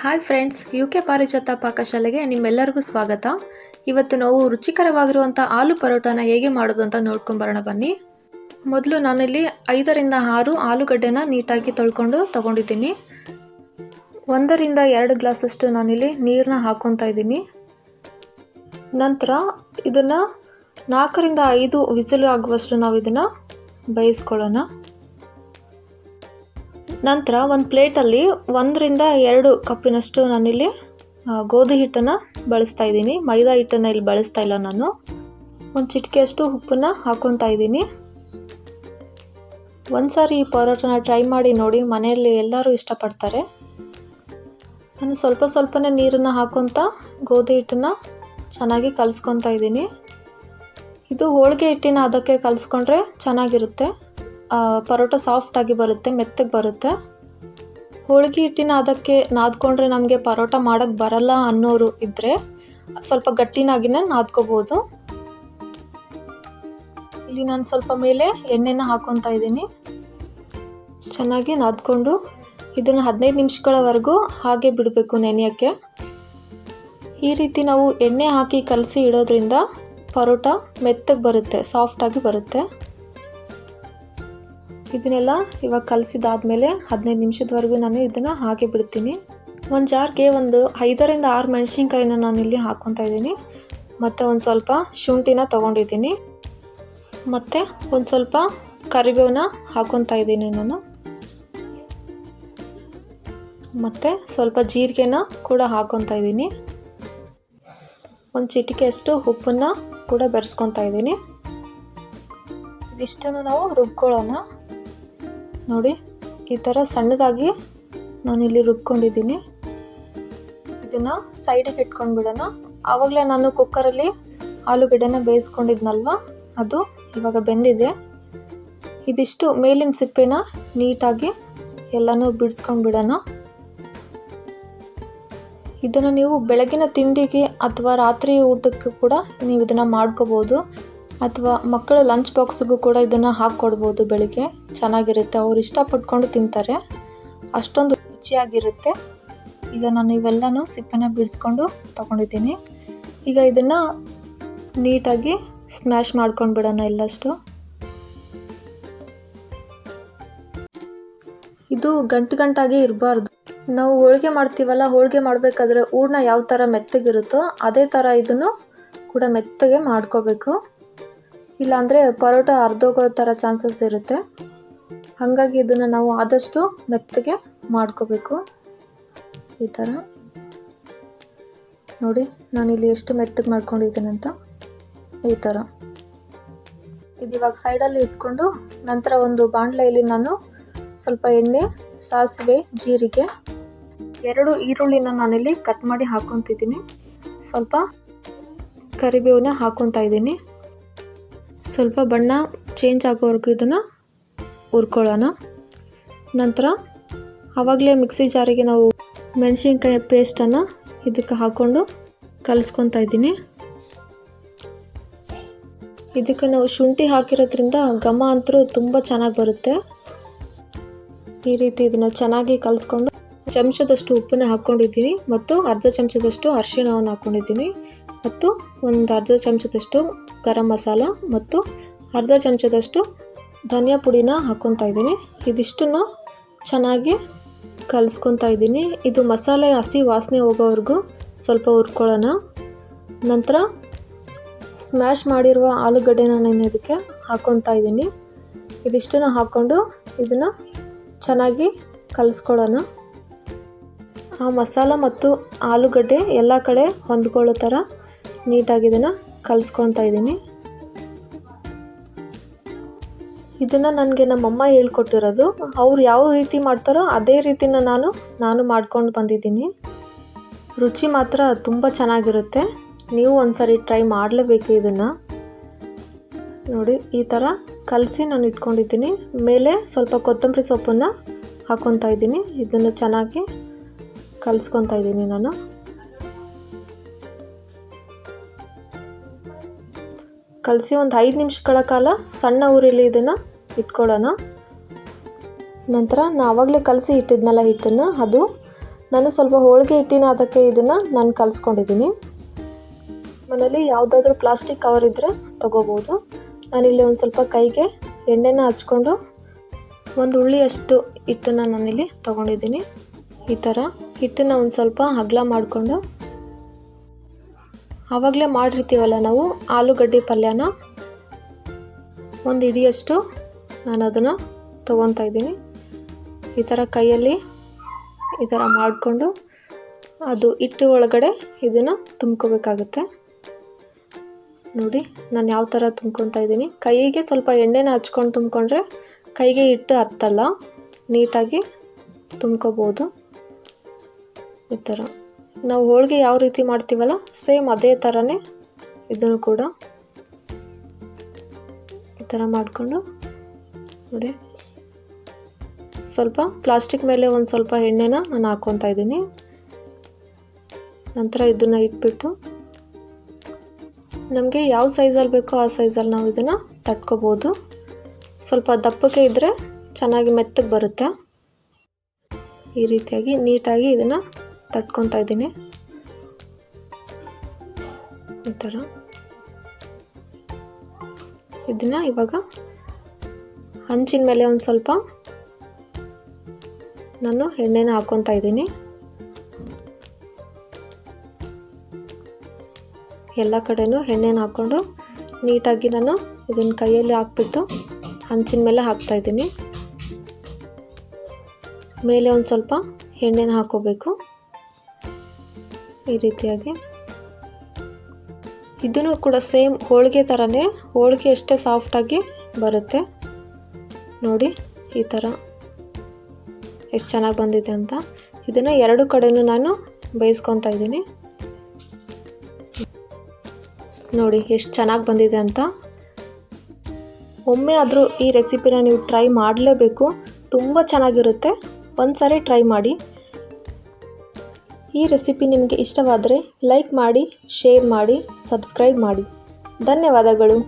Hi friends U K ಪಾರಿಜಾತ ಪಾಕಶಾಲೆಗೆ ನಿಮ್ಮೆಲ್ಲರಿಗೂ ಸ್ವಾಗತ. ಇವತ್ತು ನಾವು ರುಚಿಕರವಾಗಿರುವಂಥ ಆಲೂ ಪರೋಟಾನ ಹೇಗೆ ಮಾಡೋದು ಅಂತ ನೋಡ್ಕೊಂಬರೋಣ ಬನ್ನಿ. ಮೊದಲು ನಾನಿಲ್ಲಿ ಐದರಿಂದ ಆರು ಆಲೂಗಡ್ಡೆನ ನೀಟಾಗಿ ತೊಳ್ಕೊಂಡು ತೊಗೊಂಡಿದ್ದೀನಿ. ಒಂದರಿಂದ ಎರಡು ಗ್ಲಾಸಷ್ಟು ನಾನಿಲ್ಲಿ ನೀರನ್ನ ಹಾಕ್ಕೊತಾ ಇದ್ದೀನಿ. ನಂತರ ಇದನ್ನು ನಾಲ್ಕರಿಂದ ಐದು ವಿಸಿಲು ಆಗುವಷ್ಟು ನಾವು ಇದನ್ನು ಬೇಯಿಸ್ಕೊಳ್ಳೋಣ. ನಂತರ ಒಂದು ಪ್ಲೇಟಲ್ಲಿ ಒಂದರಿಂದ ಎರಡು ಕಪ್ಪಿನಷ್ಟು ನಾನಿಲ್ಲಿ ಗೋಧಿ ಹಿಟ್ಟನ್ನು ಬಳಸ್ತಾ ಇದ್ದೀನಿ. ಮೈದಾ ಹಿಟ್ಟನ್ನು ಇಲ್ಲಿ ಬಳಸ್ತಾ ಇಲ್ಲ ನಾನು. ಒಂದು ಚಿಟಿಕೆಯಷ್ಟು ಉಪ್ಪನ್ನು ಹಾಕ್ಕೊತಾ ಇದ್ದೀನಿ. ಒಂದು ಸಾರಿ ಈ ಪರೋಟನ ಟ್ರೈ ಮಾಡಿ ನೋಡಿ, ಮನೆಯಲ್ಲಿ ಎಲ್ಲರೂ ಇಷ್ಟಪಡ್ತಾರೆ. ನಾನು ಸ್ವಲ್ಪ ಸ್ವಲ್ಪನೇ ನೀರನ್ನು ಹಾಕ್ಕೊತ ಗೋಧಿ ಹಿಟ್ಟನ್ನು ಚೆನ್ನಾಗಿ ಕಲಿಸ್ಕೊತಾ ಇದ್ದೀನಿ. ಇದು ಹೋಳಿಗೆ ಹಿಟ್ಟಿನ ಅದಕ್ಕೆ ಕಲಿಸ್ಕೊಂಡ್ರೆ ಚೆನ್ನಾಗಿರುತ್ತೆ. ಪರೋಟ ಸಾಫ್ಟಾಗಿ ಬರುತ್ತೆ, ಮೆತ್ತಗೆ ಬರುತ್ತೆ. ಹೋಳಿಗೆ ಹಿಟ್ಟಿನ ಅದಕ್ಕೆ ನಾದ್ಕೊಂಡ್ರೆ ನಮಗೆ ಪರೋಟ ಮಾಡೋಕ್ಕೆ ಬರಲ್ಲ ಅನ್ನೋರು ಇದ್ದರೆ ಸ್ವಲ್ಪ ಗಟ್ಟಿನಾಗಿನೇ ನಾದ್ಕೋಬೋದು. ಇಲ್ಲಿ ನಾನು ಸ್ವಲ್ಪ ಮೇಲೆ ಎಣ್ಣೆನ ಹಾಕೊತಾ ಇದ್ದೀನಿ. ಚೆನ್ನಾಗಿ ನಾದ್ಕೊಂಡು ಇದನ್ನು ಹದಿನೈದು ನಿಮಿಷಗಳವರೆಗೂ ಹಾಗೆ ಬಿಡಬೇಕು ನೆನೆಯೋಕ್ಕೆ. ಈ ರೀತಿ ನಾವು ಎಣ್ಣೆ ಹಾಕಿ ಕಲಸಿ ಇಡೋದ್ರಿಂದ ಪರೋಟ ಮೆತ್ತಗೆ ಬರುತ್ತೆ ಸಾಫ್ಟಾಗಿ ಬರುತ್ತೆ. ಇದನ್ನೆಲ್ಲ ಇವಾಗ ಕಲಸಿದಾದ್ಮೇಲೆ ಹದಿನೈದು ನಿಮಿಷದವರೆಗೂ ನಾನು ಇದನ್ನು ಹಾಗೆ ಬಿಡ್ತೀನಿ. ಒಂದು ಜಾರ್ಗೆ ಒಂದು ಐದರಿಂದ ಆರು ಮೆಣಸಿನ್ಕಾಯಿನ ನಾನು ಇಲ್ಲಿ ಹಾಕ್ಕೊತಾ ಇದ್ದೀನಿ. ಮತ್ತು ಒಂದು ಸ್ವಲ್ಪ ಶುಂಠಿನ ತೊಗೊಂಡಿದ್ದೀನಿ. ಮತ್ತು ಒಂದು ಸ್ವಲ್ಪ ಕರಿಬೇವನ್ನ ಹಾಕ್ಕೊತಾ ಇದ್ದೀನಿ ನಾನು. ಮತ್ತು ಸ್ವಲ್ಪ ಜೀರಿಗೆನ ಕೂಡ ಹಾಕ್ಕೊತಾ ಇದ್ದೀನಿ. ಒಂದು ಚಿಟಿಕೆಯಷ್ಟು ಉಪ್ಪನ್ನು ಕೂಡ ಬೆರೆಸ್ಕೊತಾ ಇದ್ದೀನಿ. ಇದಿಷ್ಟನ್ನು ನಾವು ರುಬ್ಕೊಳ್ಳೋಣ. ನೋಡಿ, ಈ ಥರ ಸಣ್ಣದಾಗಿ ನಾನಿಲ್ಲಿ ರುಬ್ಕೊಂಡಿದ್ದೀನಿ. ಇದನ್ನು ಸೈಡಿಗೆ ಇಟ್ಕೊಂಡು ಬಿಡೋಣ. ಆವಾಗಲೇ ನಾನು ಕುಕ್ಕರಲ್ಲಿ ಆಲೂಗಡ್ಡೆನ ಬೇಯಿಸ್ಕೊಂಡಿದ್ನಲ್ವ? ಅದು ಇವಾಗ ಬೆಂದಿದೆ. ಇದಿಷ್ಟು ಮೇಲಿನ ಸಿಪ್ಪೆನ ನೀಟಾಗಿ ಎಲ್ಲನೂ ಬಿಡಿಸ್ಕೊಂಡು ಬಿಡೋಣ. ಇದನ್ನು ನೀವು ಬೆಳಗಿನ ತಿಂಡಿಗೆ ಅಥವಾ ರಾತ್ರಿ ಊಟಕ್ಕೆ ಕೂಡ ನೀವು ಇದನ್ನು ಮಾಡ್ಕೋಬೋದು. ಅಥವಾ ಮಕ್ಕಳ ಲಂಚ್ ಬಾಕ್ಸ್ಗೂ ಕೂಡ ಇದನ್ನು ಹಾಕ್ಕೊಡ್ಬೋದು ಬೆಳಿಗ್ಗೆ. ಚೆನ್ನಾಗಿರುತ್ತೆ. ಅವ್ರು ಇಷ್ಟಪಟ್ಕೊಂಡು ತಿಂತಾರೆ. ಅಷ್ಟೊಂದು ರುಚಿಯಾಗಿರುತ್ತೆ. ಈಗ ನಾನು ಇವೆಲ್ಲನೂ ಸಿಪ್ಪೆನ ಬಿಡಿಸ್ಕೊಂಡು ತೊಗೊಂಡಿದ್ದೀನಿ. ಈಗ ಇದನ್ನು ನೀಟಾಗಿ ಸ್ಮ್ಯಾಶ್ ಮಾಡ್ಕೊಂಡು ಬಿಡೋಣ ಎಲ್ಲಷ್ಟು. ಇದು ಗಂಟು ಗಂಟಾಗಿ ಇರಬಾರ್ದು. ನಾವು ಹೋಳಿಗೆ ಮಾಡ್ತೀವಲ್ಲ, ಹೋಳಿಗೆ ಮಾಡಬೇಕಾದ್ರೆ ಹೂರ್ಣ ಯಾವ ಥರ ಮೆತ್ತಗಿರುತ್ತೋ ಅದೇ ಥರ ಇದನ್ನು ಕೂಡ ಮೆತ್ತಗೆ ಮಾಡ್ಕೋಬೇಕು. ಇಲ್ಲಾಂದರೆ ಪರೋಟ ಅರ್ಧೋಗೋ ಥರ ಚಾನ್ಸಸ್ ಇರುತ್ತೆ. ಹಾಗಾಗಿ ಇದನ್ನು ನಾವು ಆದಷ್ಟು ಮೆತ್ತಗೆ ಮಾಡ್ಕೋಬೇಕು. ಈ ಥರ. ನೋಡಿ, ನಾನಿಲ್ಲಿ ಎಷ್ಟು ಮೆತ್ತಗೆ ಮಾಡ್ಕೊಂಡಿದ್ದೀನಿ ಈ ಥರ. ಇದು ಇವಾಗ ಸೈಡಲ್ಲಿ ಇಟ್ಕೊಂಡು ನಂತರ ಒಂದು ಬಾಣಲೆಯಲ್ಲಿ ನಾನು ಸ್ವಲ್ಪ ಎಣ್ಣೆ, ಸಾಸಿವೆ, ಜೀರಿಗೆ, ಎರಡು ಈರುಳ್ಳಿನ ನಾನಿಲ್ಲಿ ಕಟ್ ಮಾಡಿ ಹಾಕೊತಿದ್ದೀನಿ ಸ್ವಲ್ಪ ಕರಿಬೇವನ್ನ ಹಾಕ್ಕೊತಾ ಇದ್ದೀನಿ. ಸ್ವಲ್ಪ ಬಣ್ಣ ಚೇಂಜ್ ಆಗೋವರೆಗೂ ಇದನ್ನು ಹುರ್ಕೊಳ್ಳೋಣ. ನಂತರ ಆವಾಗಲೇ ಮಿಕ್ಸಿ ಜಾರಿಗೆ ನಾವು ಮೆಣಸಿನ್ಕಾಯಿ ಪೇಸ್ಟನ್ನು ಇದಕ್ಕೆ ಹಾಕ್ಕೊಂಡು ಕಲಿಸ್ಕೊತಾ ಇದ್ದೀನಿ. ಇದಕ್ಕೆ ನಾವು ಶುಂಠಿ ಹಾಕಿರೋದ್ರಿಂದ ಘಮ ಅಂತೂ ತುಂಬ ಚೆನ್ನಾಗಿ ಬರುತ್ತೆ. ಈ ರೀತಿ ಇದನ್ನು ಚೆನ್ನಾಗಿ ಕಲಿಸ್ಕೊಂಡು ಚಮಚದಷ್ಟು ಉಪ್ಪನ್ನ ಹಾಕ್ಕೊಂಡಿದ್ದೀನಿ ಮತ್ತು ಅರ್ಧ ಚಮಚದಷ್ಟು ಅರಿಶಿಣವನ್ನು ಹಾಕ್ಕೊಂಡಿದ್ದೀನಿ ಮತ್ತು ಒಂದು ಅರ್ಧ ಚಮಚದಷ್ಟು ಗರಂ ಮಸಾಲ ಮತ್ತು ಅರ್ಧ ಚಮಚದಷ್ಟು ಧನಿಯಾ ಪುಡಿನ ಹಾಕ್ಕೊತಾ ಇದ್ದೀನಿ. ಇದಿಷ್ಟನ್ನು ಚೆನ್ನಾಗಿ ಕಲಿಸ್ಕೊತಾ ಇದ್ದೀನಿ. ಇದು ಮಸಾಲೆ ಹಸಿ ವಾಸನೆ ಹೋಗೋವರೆಗೂ ಸ್ವಲ್ಪ ಹುರ್ಕೊಳ್ಳೋಣ. ನಂತರ ಸ್ಮ್ಯಾಶ್ ಮಾಡಿರುವ ಆಲೂಗಡ್ಡೆನ ನಾನು ಇದಕ್ಕೆ ಹಾಕ್ಕೊತಾ ಇದ್ದೀನಿ. ಇದಿಷ್ಟನ್ನು ಹಾಕ್ಕೊಂಡು ಇದನ್ನು ಚೆನ್ನಾಗಿ ಕಲಿಸ್ಕೊಳ್ಳೋಣ. ಆ ಮಸಾಲ ಮತ್ತು ಆಲೂಗಡ್ಡೆ ಎಲ್ಲ ಕಡೆ ಹೊಂದ್ಕೊಳ್ಳೋ ಥರ ನೀಟಾಗಿ ಇದನ್ನು ಕಲಿಸ್ಕೊತಾ ಇದ್ದೀನಿ. ಇದನ್ನು ನನಗೆ ನಮ್ಮಮ್ಮ ಹೇಳ್ಕೊಟ್ಟಿರೋದು. ಅವ್ರು ಯಾವ ರೀತಿ ಮಾಡ್ತಾರೋ ಅದೇ ರೀತಿನ ನಾನು ನಾನು ಮಾಡ್ಕೊಂಡು ಬಂದಿದ್ದೀನಿ. ರುಚಿ ಮಾತ್ರ ತುಂಬ ಚೆನ್ನಾಗಿರುತ್ತೆ. ನೀವು ಒಂದ್ಸರಿ ಟ್ರೈ ಮಾಡಲೇಬೇಕು ಇದನ್ನು. ನೋಡಿ, ಈ ಥರ ಕಲಸಿ ನಾನು ಇಟ್ಕೊಂಡಿದ್ದೀನಿ. ಮೇಲೆ ಸ್ವಲ್ಪ ಕೊತ್ತಂಬರಿ ಸೊಪ್ಪನ್ನು ಹಾಕ್ಕೊತಾ ಇದ್ದೀನಿ. ಇದನ್ನು ಚೆನ್ನಾಗಿ ಕಲಿಸ್ಕೊತಾ ಇದ್ದೀನಿ ನಾನು. ಕಲಸಿ ಒಂದು ಐದು ನಿಮಿಷಗಳ ಕಾಲ ಸಣ್ಣ ಊರಿಲಿ ಇದನ್ನು ಇಟ್ಕೊಳ್ಳೋಣ. ನಂತರ ನಾನು ಆವಾಗಲೇ ಕಲಸಿ ಇಟ್ಟಿದ್ನಲ್ಲ ಹಿಟ್ಟನ್ನು, ಅದು ನಾನು ಸ್ವಲ್ಪ ಹೋಳಿಗೆ ಹಿಟ್ಟಿನ ಅದಕ್ಕೆ ಇದನ್ನು ನಾನು ಕಲಿಸ್ಕೊಂಡಿದ್ದೀನಿ. ಮನೇಲಿ ಯಾವುದಾದ್ರೂ ಪ್ಲಾಸ್ಟಿಕ್ ಕವರ್ ಇದ್ದರೆ ತೊಗೋಬೋದು. ನಾನಿಲ್ಲಿ ಒಂದು ಸ್ವಲ್ಪ ಕೈಗೆ ಎಣ್ಣೆನ ಹಚ್ಕೊಂಡು ಒಂದು ಉಳ್ಳಿಯಷ್ಟು ಹಿಟ್ಟನ್ನು ನಾನಿಲ್ಲಿ ತೊಗೊಂಡಿದ್ದೀನಿ. ಈ ಥರ ಹಿಟ್ಟನ್ನು ಒಂದು ಸ್ವಲ್ಪ ಅಗಲ ಮಾಡಿಕೊಂಡು ಆವಾಗಲೇ ಮಾಡಿರ್ತೀವಲ್ಲ ನಾವು? ಆಲೂಗಡ್ಡೆ ಪಲ್ಯನ? ಒಂದು ಇಡಿಯಷ್ಟು ನಾನು ಅದನ್ನು ತೊಗೊತಾ ಇದ್ದೀನಿ. ಈ ಥರ ಕೈಯಲ್ಲಿ ಈ ಥರ ಮಾಡಿಕೊಂಡು ಅದು ಹಿಟ್ಟು ಒಳಗಡೆ ಇದನ್ನು ತುಂಬ್ಕೋಬೇಕಾಗುತ್ತೆ. ನೋಡಿ, ನಾನು ಯಾವ ಥರ ತುಂಬ್ಕೊತಾ ಇದ್ದೀನಿ. ಕೈಗೆ ಸ್ವಲ್ಪ ಎಣ್ಣೆನ ಹಚ್ಕೊಂಡು ತುಂಬ್ಕೊಂಡ್ರೆ ಕೈಗೆ ಹಿಟ್ಟು ಹತ್ತಲ್ಲ. ನೀಟಾಗಿ ತುಂಬ್ಕೋಬೋದು. ಈ ಥರ. ನಾವು ಹೋಳಿಗೆ ಯಾವ ರೀತಿ ಮಾಡ್ತೀವಲ್ಲ, ಸೇಮ್ ಅದೇ ಥರನೇ ಇದನ್ನು ಕೂಡ ಈ ಥರ ಮಾಡಿಕೊಂಡು, ನೋಡಿ. ಸ್ವಲ್ಪ ಪ್ಲಾಸ್ಟಿಕ್ ಮೇಲೆ ಒಂದು ಸ್ವಲ್ಪ ಎಣ್ಣೆನ ನಾನು ಹಾಕ್ಕೊತಾ ಇದ್ದೀನಿ. ನಂತರ ಇದನ್ನು ಇಟ್ಬಿಟ್ಟು, ನಮಗೆ ಯಾವ ಸೈಜಲ್ಲಿ ಬೇಕೋ ಆ ಸೈಜಲ್ಲಿ ನಾವು ಇದನ್ನು ತಟ್ಕೋಬೋದು. ಸ್ವಲ್ಪ ದಪ್ಪಕ್ಕೆ ಇದ್ದರೆ ಚೆನ್ನಾಗಿ ಮೆತ್ತಗೆ ಬರುತ್ತೆ. ಈ ರೀತಿಯಾಗಿ ನೀಟಾಗಿ ಇದನ್ನು ತಟ್ಕೊತಾ ಇದ್ದೀನಿ. ಈ ಥರ. ಇದನ್ನು ಇವಾಗ ಹಂಚಿನ ಮೇಲೆ ಒಂದು ಸ್ವಲ್ಪ ನಾನು ಎಣ್ಣೆನ ಹಾಕ್ಕೊತಾ ಇದ್ದೀನಿ. ಎಲ್ಲ ಕಡೆನೂ ಎಣ್ಣೆನ ಹಾಕ್ಕೊಂಡು ನೀಟಾಗಿ ನಾನು ಇದನ್ನು ಕೈಯಲ್ಲಿ ಹಾಕ್ಬಿಟ್ಟು ಹಂಚಿನ ಮೇಲೆ ಹಾಕ್ತಾಯಿದ್ದೀನಿ ಮೇಲೆ ಒಂದು ಸ್ವಲ್ಪ ಎಣ್ಣೆನ ಹಾಕೋಬೇಕು. ಈ ರೀತಿಯಾಗಿ. ಇದನ್ನು ಕೂಡ ಸೇಮ್ ಹೋಳಿಗೆ ಥರನೇ ಹೋಳಿಗೆ ಅಷ್ಟೇ ಸಾಫ್ಟಾಗಿ ಬರುತ್ತೆ. ನೋಡಿ, ಈ ಥರ ಎಷ್ಟು ಚೆನ್ನಾಗಿ ಬಂದಿದೆ ಅಂತ. ಇದನ್ನು ಎರಡು ಕಡೆಯೂ ನಾನು ಬೇಯಿಸ್ಕೊತಾ ಇದ್ದೀನಿ. ನೋಡಿ, ಎಷ್ಟು ಚೆನ್ನಾಗಿ ಬಂದಿದೆ ಅಂತ. ಒಮ್ಮೆ ಆದರೂ ಈ ರೆಸಿಪಿನ ನೀವು ಟ್ರೈ ಮಾಡಲೇಬೇಕು. ತುಂಬ ಚೆನ್ನಾಗಿರುತ್ತೆ. ಒಂದು ಸಾರಿ ಟ್ರೈ ಮಾಡಿ. ಈ ರೆಸಿಪಿ ನಿಮಗೆ ಇಷ್ಟವಾದರೆ ಲೈಕ್ ಮಾಡಿ ಶೇರ್ ಮಾಡಿ ಸಬ್ಸ್ಕ್ರೈಬ್ ಮಾಡಿ. ಧನ್ಯವಾದಗಳು.